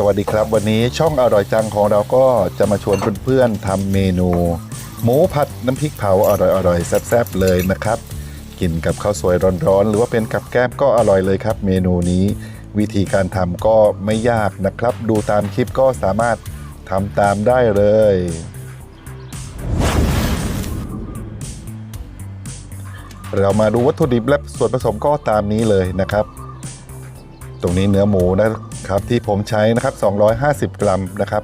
สวัสดีครับ วันนี้ช่องอร่อยจังของเราก็จะมาชวนเพื่อนๆทำเมนู หมูผัดน้ำพริกเผาอร่อยๆแซ่บๆเลยนะครับ กินกับข้าวสวยร้อนๆ หรือว่าเป็นกับแก้มก็อร่อยเลยครับ เมนูนี้วิธีการทำก็ไม่ยากนะครับ ดูตามคลิปก็สามารถทำตามได้เลย เรามาดูวัตถุดิบและส่วนผสมก็ตามนี้เลยนะครับ ตรงนี้เนื้อหมูนะ ครับที่ผมใช้นะครับ 250 กรัมนะครับ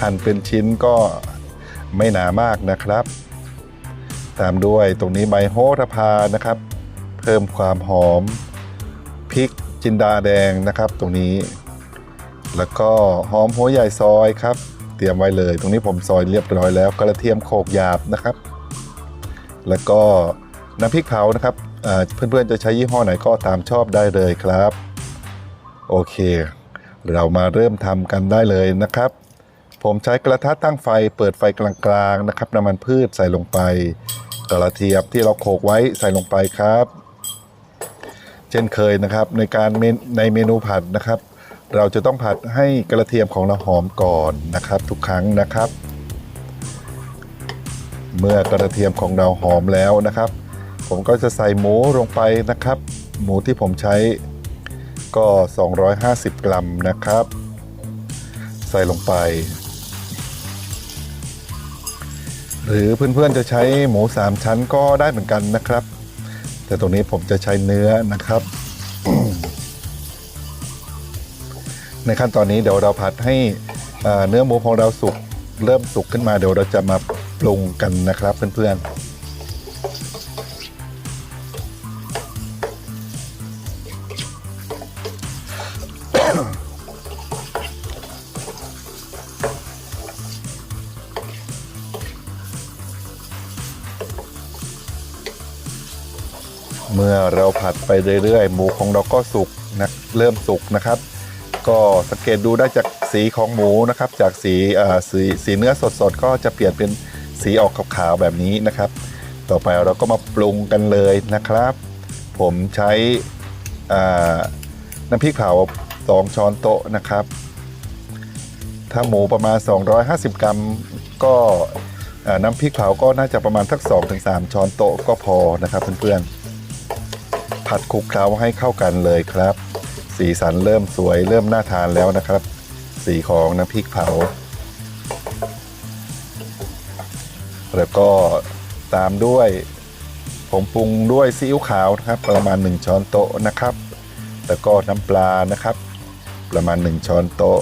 หั่นเป็นชิ้นก็ไม่หนามากนะครับ ตามด้วยตรงนี้ใบโหระพานะครับ เพิ่มความหอมพริกจินดาแดงนะครับ ตรงนี้ แล้วก็หอมหัวใหญ่ซอยครับ เตรียมไว้เลย ตรงนี้ผมซอยเรียบร้อยแล้วกระเทียมโขกหยาบนะครับ แล้วก็น้ำพริกเผานะครับเพื่อนๆจะใช้ยี่ห้อไหนก็ตามชอบได้เลยครับ โอเค เรามาเริ่มทำกันได้เลยนะครับ ผมใช้กระทะตั้งไฟเปิดไฟกลางๆนะครับน้ำมันพืชใส่ลงไป กระเทียมที่เราโขกไว้ใส่ลงไปครับ เช่นเคยนะครับในการในเมนูผัดนะครับ เราจะต้องผัดให้กระเทียมของเราหอมก่อนนะครับ ทุกครั้งนะครับ เมื่อกระเทียมของเราหอมแล้วนะครับ ผมก็จะใส่หมูลงไปนะครับ หมูที่ผมใช้ ก็ 250 กรัมนะครับ ใส่ลงไป หรือเพื่อนๆจะใช้หมู 3 ชั้นก็ได้เหมือนกันนะครับ แต่ตรงนี้ผมจะใช้เนื้อนะครับ ในขั้นตอนนี้เดี๋ยวเราผัดให้เนื้อหมูของเราสุกเริ่มสุกขึ้นมาเดี๋ยวเราจะมาปรุงกันนะครับเพื่อนๆ เมื่อเราผัดไปเรื่อยๆ หมูของเราก็สุกนะเริ่มสุกนะครับ ก็สังเกตดูได้จากสีของหมูนะครับ จากสีสีสีเนื้อสดๆ ก็จะเปลี่ยนเป็นสีออกขาวๆแบบนี้นะครับ ต่อไปเราก็มาปรุงกันเลยนะครับ ผมใช้น้ำพริกเผา2ช้อนโต๊ะนะครับ ถ้าหมูประมาณ 250 กรัมก็น้ำพริกเผาก็น่าจะประมาณสัก2-3 ช้อนโต๊ะก็พอนะครับเพื่อนๆ ผัดคลุกเคล้าให้เข้ากันเลยครับ สีสันเริ่มสวยเริ่มน่าทานแล้วนะครับ สีของน้ำพริกเผา แล้วก็ตามด้วยผมปรุงด้วยซีอิ๊วขาวนะครับ ประมาณ 1 ช้อนโต๊ะนะครับ แล้วก็น้ำปลานะครับ ประมาณ 1 ช้อนโต๊ะ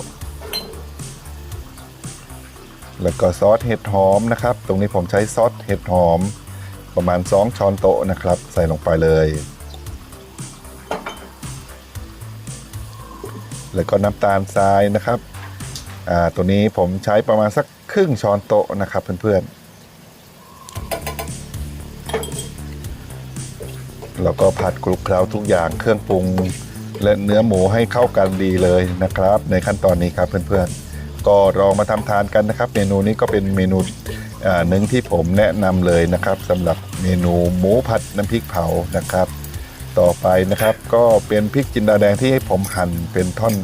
แล้วก็ซอสเห็ดหอมนะครับ ตรงนี้ผมใช้ซอสเห็ดหอม ประมาณ 2 ช้อนโต๊ะนะครับ ใส่ลงไปเลย แล้วก็น้ำตาลทรายนะครับอ่าตัวนี้ผมใช้ประมาณสักครึ่งช้อนโต๊ะนะครับเพื่อนๆแล้วก็ผัดคลุกเคล้าทุกอย่างเครื่องปรุงและเนื้อหมูให้เข้ากันดีเลยนะครับ ในขั้นตอนนี้ครับเพื่อนๆ ก็ลองมาทำทานกันนะครับ เมนูนี้ก็เป็นเมนูอ่าหนึ่งที่ผมแนะนำเลยนะครับสำหรับเมนูหมูผัดน้ำพริกเผานะครับ ต่อไปนะครับ ก็เป็นพริกจินดาแดงที่ให้ผมหั่นเป็นท่อน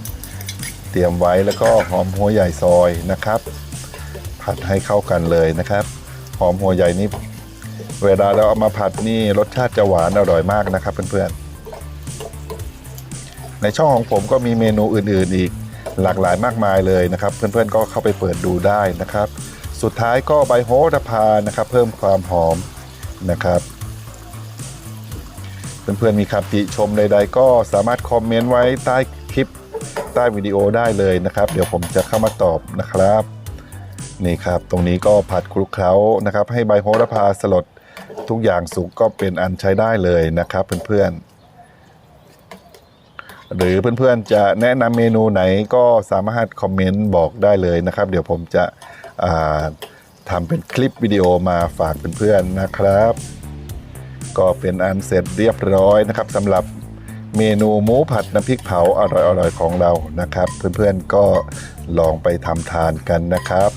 เตรียมไว้แล้วก็หอมหัวใหญ่ซอยนะครับ ผัดให้เข้ากันเลยนะครับ หอมหัวใหญ่นี่เวลาเราเอามาผัดนี่รสชาติจะหวานอร่อยมากนะครับเพื่อนๆในช่องของผมก็มีเมนูอื่นๆอีกหลากหลายมากมายเลยนะครับ เพื่อนๆก็เข้าไปเปิดดูได้นะครับ สุดท้ายก็ใบโหระพานะครับ เพิ่มความหอมนะครับ เพื่อนๆมีคำติชมใดๆ ก็สามารถคอมเมนต์ไว้ใต้คลิปใต้วิดีโอได้เลยนะครับ เดี๋ยวผมจะเข้ามาตอบนะครับนี่ครับตรงนี้ก็ผัดคลุกเคล้านะครับ ให้ใบโหระพาสลดทุกอย่างสุกก็เป็นอันใช้ได้เลยนะครับเพื่อนๆหรือเพื่อนๆจะแนะนำเมนูไหนก็สามารถคอมเมนต์บอกได้เลยนะครับ เดี๋ยวผมจะทำเป็นคลิปวิดีโอมาฝากเพื่อนๆนะครับ ก็เป็นอันเสร็จเรียบร้อยนะครับสำหรับเมนูหมูผัดน้ำพริกเผาอร่อยๆของเรานะครับ เพื่อนๆก็ลองไปทำทานกันนะครับ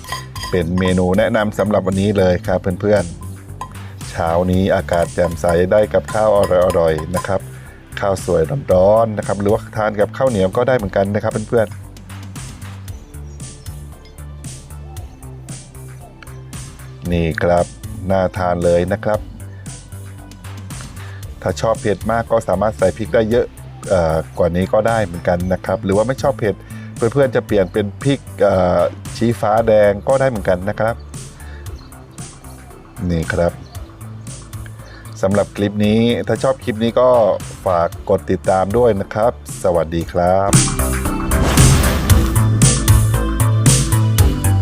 เป็นเมนูแนะนำสำหรับวันนี้เลยครับเพื่อนๆเช้านี้อากาศแจ่มใสได้กับข้าวอร่อยๆนะครับ ข้าวสวยร้อนๆนะครับ หรือว่าทานกับข้าวเหนียวก็ได้เหมือนกันนะครับเพื่อนๆนี่ครับน่าทานเลยนะครับ ถ้าชอบเผ็ดมากก็สามารถใส่พริกได้เยอะกว่านี้ก็ได้เหมือนกันนะครับ หรือว่าไม่ชอบเผ็ดเพื่อนๆจะเปลี่ยนเป็นพริกชี้ฟ้าแดงก็ได้เหมือนกันนะครับ นี่ครับสำหรับคลิปนี้ถ้าชอบคลิปนี้ก็ฝากกดติดตามด้วยนะครับ สวัสดีครับ